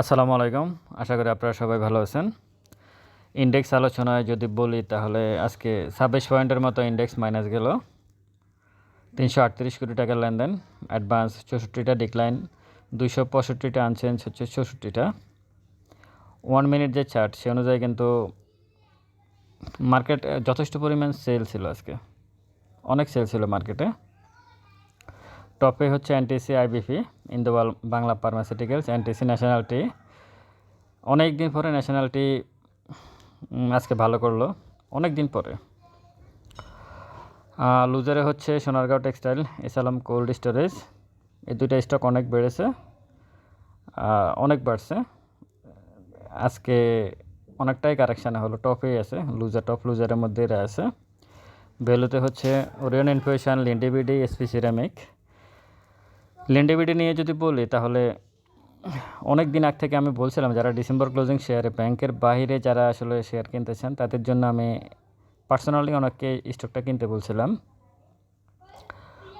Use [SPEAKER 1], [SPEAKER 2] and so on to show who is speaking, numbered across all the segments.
[SPEAKER 1] আসসালামু আলাইকুম। আশা করি আপনারা সবাই ভালো আছেন। ইন্ডেক্স আলোচনায় যদি বলি তাহলে আজকে ছাব্বিশ পয়েন্টের মতো ইন্ডেক্স মাইনাস গেল। তিনশো আটত্রিশ কোটি টাকার লেনদেন, অ্যাডভান্স চৌষট্টিটা, ডিক্লাইন দুইশো পঁয়ষট্টিটা, আনচেঞ্জ হচ্ছে চৌষট্টিটা। ওয়ান মিনিট যে চার্ট, সে অনুযায়ী কিন্তু মার্কেট যথেষ্ট পরিমাণ সেল ছিল আজকে। অনেক সেল ছিল মার্কেটে। টপে হচ্ছে এনটিসি আইবিপি ইন্দোবাল বাংলা ফার্মাসিউটিক্যালস এনটিসি ন্যাশনালটি অনেক দিন পরে ন্যাশনালটি আজকে ভালো করল, অনেক দিন পরে। লুজারে হচ্ছে সোনারগাঁও টেক্সটাইল এসালাম কোল্ড স্টোরেজ এই দুইটা স্টক অনেক বেড়েছে অনেক বাড়ছে। আজকে অনেকটাই কারেকশানে হলো টপেই আছে লুজার টপ লুজারের মধ্যে এরা আছে ভ্যালুতে হচ্ছে Orion Infusion Linde BD SP ceramic Linde BD নিয়ে যদি বলি, তাহলে অনেক দিন আগ থেকে আমি বলছিলাম, যারা ডিসেম্বর ক্লোজিং শেয়ারে, ব্যাংকের বাইরে যারা আসলে শেয়ার কিনতেছেন, তাদের জন্য আমি পার্সোনালি অনেককে স্টকটা কিনতে বলছিলাম।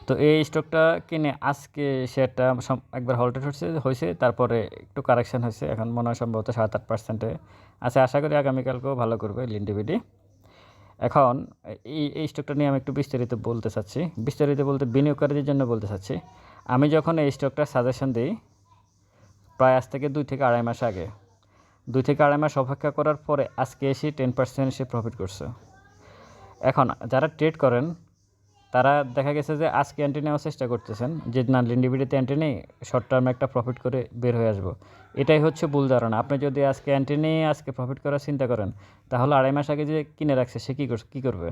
[SPEAKER 1] তো এই স্টকটা কিনে আজকে শেয়ারটা একবার হল্টেড হচ্ছে, হয়েছে, তারপরে একটু কারেকশান হয়েছে, এখন মনে হয় সম্ভবত সাত আট পার্সেন্টে আছে। আশা করি আগামীকালকেও ভালো করবে লিন্ডিবিডি। এখন এই এই স্টকটা নিয়ে আমি একটু বিস্তারিত বলতে চাচ্ছি। বিস্তারিত বলতে বিনিয়োগকারীদের জন্য বলতে চাচ্ছি। আমি যখন এই স্টকটা সাজেশন দিই, প্রায় আজ থেকে দুই থেকে আড়াই মাস আগে, দুই থেকে আড়াই মাস অপেক্ষা করার পরে আজকে এসে টেন পার্সেন্ট সে প্রফিট করছে। এখন যারা ট্রেড করেন, তারা দেখা গেছে যে আজকে অ্যান্টি নেওয়ার চেষ্টা করতেছেন, যে না লিন্ডিবিডিতে অ্যান্টি নেই শর্ট টার্মে একটা প্রফিট করে বের হয়ে আসব। এটাই হচ্ছে ভুল ধারণা। আপনি যদি আজকে অ্যান্টি নিয়ে আজকে প্রফিট করার চিন্তা করেন, তাহলে আড়াই মাস আগে যে কিনে রাখছে, সে কী কী করবে?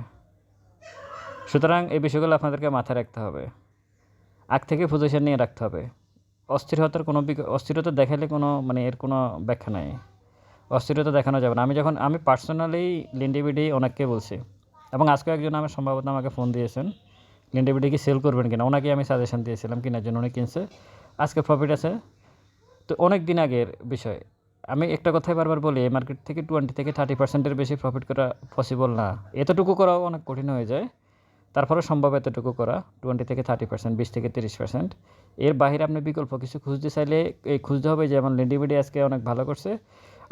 [SPEAKER 1] সুতরাং এই বিষয়গুলো আপনাদেরকে মাথায় রাখতে হবে। আগ থেকে পজিশন নিয়ে রাখতে হবে। অস্থিরতার কোনো অস্থিরতা দেখালে কোনো মানে এর কোনো ব্যাখ্যা নাই। অস্থিরতা দেখানো যাবে না। আমি যখন, আমি পার্সোনালি লিন্ডিবিডি অনেককে বলছি, এবং আজকে একজন আমার সম্ভবত আমাকে ফোন দিয়েছেন লিন্ডিবিডি কি সেল করবেন কিনা, ওনাকে আমি সাজেশন দিয়েছিলাম কেনার জন্য উনি কিনছে। আজকে প্রফিট আছে। তো অনেক দিন আগের বিষয়। আমি একটা কথাই বারবার বলি মার্কেট থেকে টোয়েন্টি থেকে থার্টি পার্সেন্টের বেশি প্রফিট করা পসিবল না। এতটুকু করাও অনেক কঠিন হয়ে যায়। তারপরে সম্ভব এতটুকু করা টোয়েন্টি থেকে থার্টি পার্সেন্ট বিশ থেকে তিরিশ পার্সেন্ট এর বাইরে আপনি বিকল্প কিছু খুঁজতে চাইলে, এই খুঁজতে হবে যেমন লেন্ডিবিডি আজকে অনেক ভালো করছে।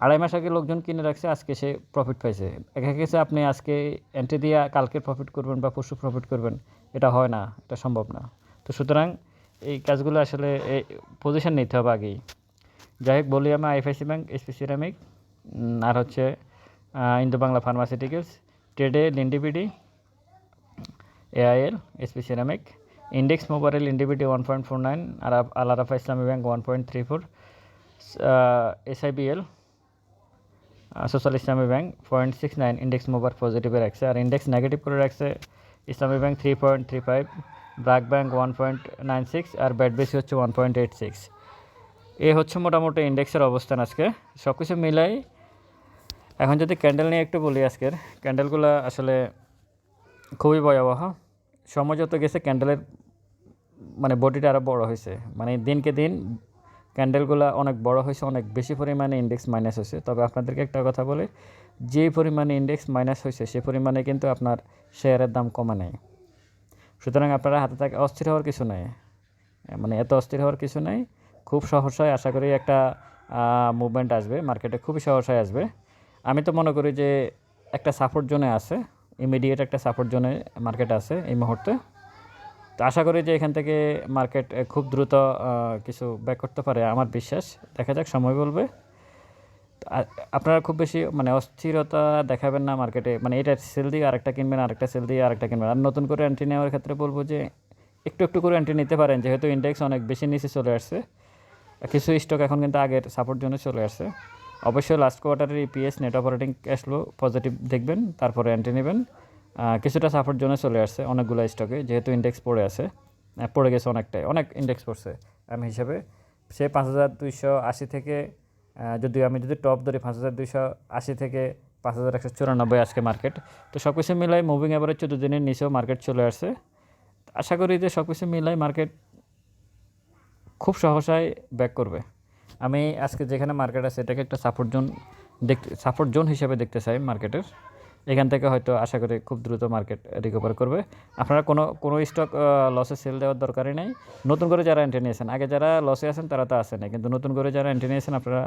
[SPEAKER 1] আড়াই মাস আগে লোকজন কিনে রাখছে, আজকে সে প্রফিট পাইছে। দেখা গেছে আপনি আজকে এন্ট্রি দিয়ে কালকে প্রফিট করবেন বা পরশু প্রফিট করবেন, এটা হয় না, এটা সম্ভব না। তো সুতরাং এই কাজগুলো আসলে এই পজিশন নিতে হবে আগেই। যাই হোক, বলি আমি আইএফআইসি ব্যাংক এসপি সিরামিক আর হচ্ছে ইন্দো বাংলা ফার্মাসিউটিক্যালস ট্রেডে Linde BD AIL SP ceramic index mobile Linde BD one point four nine আর Al Arafah Islami bank one point three four SIBL social Islami bank point six nine index mobile পজিটিভে রাখছে আর index negative করে রাখছে Islami bank three point three five BRAC bank one point nine six আর bat বেসি হচ্ছে one point eight six এ হচ্ছে মোটামুটি ইন্ডেক্সের অবস্থান আজকে। সব কিছু মিলাই, এখন যদি ক্যান্ডেল নিয়ে একটু বলি আজকের, ক্যান্ডেলগুলো আসলে খুবই ভয়াবহ। সময় যত গেছে ক্যান্ডেলের মানে বডিটা আরও বড় হয়েছে। মানে দিনকে দিন ক্যান্ডেলগুলো অনেক বড় হয়েছে, অনেক বেশি পরিমাণে ইন্ডেক্স মাইনাস হয়েছে। তবে আপনাদেরকে একটা কথা বলে, যে পরিমাণে ইন্ডেক্স মাইনাস হয়েছে, সে পরিমাণে কিন্তু আপনার শেয়ারের দাম কমে নেই। সুতরাং আপনারা হাতে থাকে অস্থির হওয়ার কিছু নেই। মানে এত অস্থির হওয়ার কিছু নেই। খুব সহসায় আশা করি একটা মুভমেন্ট আসবে। মার্কেটে খুবই সহসায় আসবে। আমি তো মনে করি যে একটা সাপোর্ট জোনে আছে। ইমিডিয়েট একটা সাপোর্ট জোনে মার্কেট আছে এই মুহূর্তে। তো আশা করি যে এখান থেকে মার্কেট খুব দ্রুত কিছু ব্যাক করতে পারে আমার বিশ্বাস। দেখা যাক, সময় বলবে। আপনারা খুব বেশি মানে অস্থিরতা দেখাবেন না মার্কেটে মানে এটা সেল দিয়ে আরেকটা কিনবেন, আরেকটা সেল দিয়ে আরেকটা কিনবেন। আর নতুন করে এন্ট্রি নেওয়ার ক্ষেত্রে বলব যে, একটু একটু করে এন্ট্রি নিতে পারেন। যেহেতু ইন্ডেক্স অনেক বেশি নিচে চলে আসছে। কিছু স্টক এখন কিন্তু আগের সাপোর্ট জন্য চলে আসছে। অবশ্যই last কোয়ার্টারের EPS net operating cash flow positive দেখবেন, তারপরে এন্ট্রি নেবেন। কিছুটা সাপোর্ট জোনে চলে আসছে অনেকগুলো স্টকে যেহেতু ইন্ডেক্স পড়ে আছে। পড়ে গেছে অনেকটাই, অনেক ইন্ডেক্স পড়ছে আমি হিসাবে। সে পাঁচ হাজার দুইশো আশি থেকে যদি আমি যদি টপ ধরি, পাঁচ হাজার দুইশো আশি থেকে পাঁচ হাজার একশো চুরানব্বই আজকে মার্কেট তো সব কিছু মিলাই মুভিং এভারেজ চোদ্দ দিনের নিচেও মার্কেট চলে আসছে। আশা করি যে সব কিছু মিলাই মার্কেট খুব সহসায় ব্যাক করবে। আমি আজকে যেখানে মার্কেট আছে, এটাকে একটা সাপোর্ট জোন দেখতে সাপোর্ট জোন হিসেবে দেখতে চাই মার্কেটের এখান থেকে হয়তো আশা করি খুব দ্রুত মার্কেট রিকভার করবে। আপনারা কোনো কোনো স্টক লসে সেল দেওয়ার দরকারই নেই। নতুন করে যারা এন্ট্রি নিয়েছেন, আগে যারা লসে আছেন তারা তো আসে আসেন কিন্তু নতুন করে যারা এন্ট্রি নিয়েছেন, আপনারা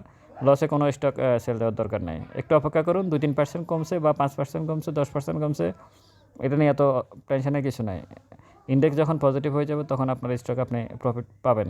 [SPEAKER 1] লসে কোনো স্টক সেল দেওয়ার দরকার নেই। একটু অপেক্ষা করুন, দুই তিন পার্সেন্ট কমছে বা পাঁচ পার্সেন্ট কমছে, দশ পার্সেন্ট কমছে, এটা নিয়ে এত টেনশনের কিছু নাই। ইন্ডেক্স যখন পজিটিভ হয়ে যাবে, তখন আপনার স্টক আপনি প্রফিট পাবেন।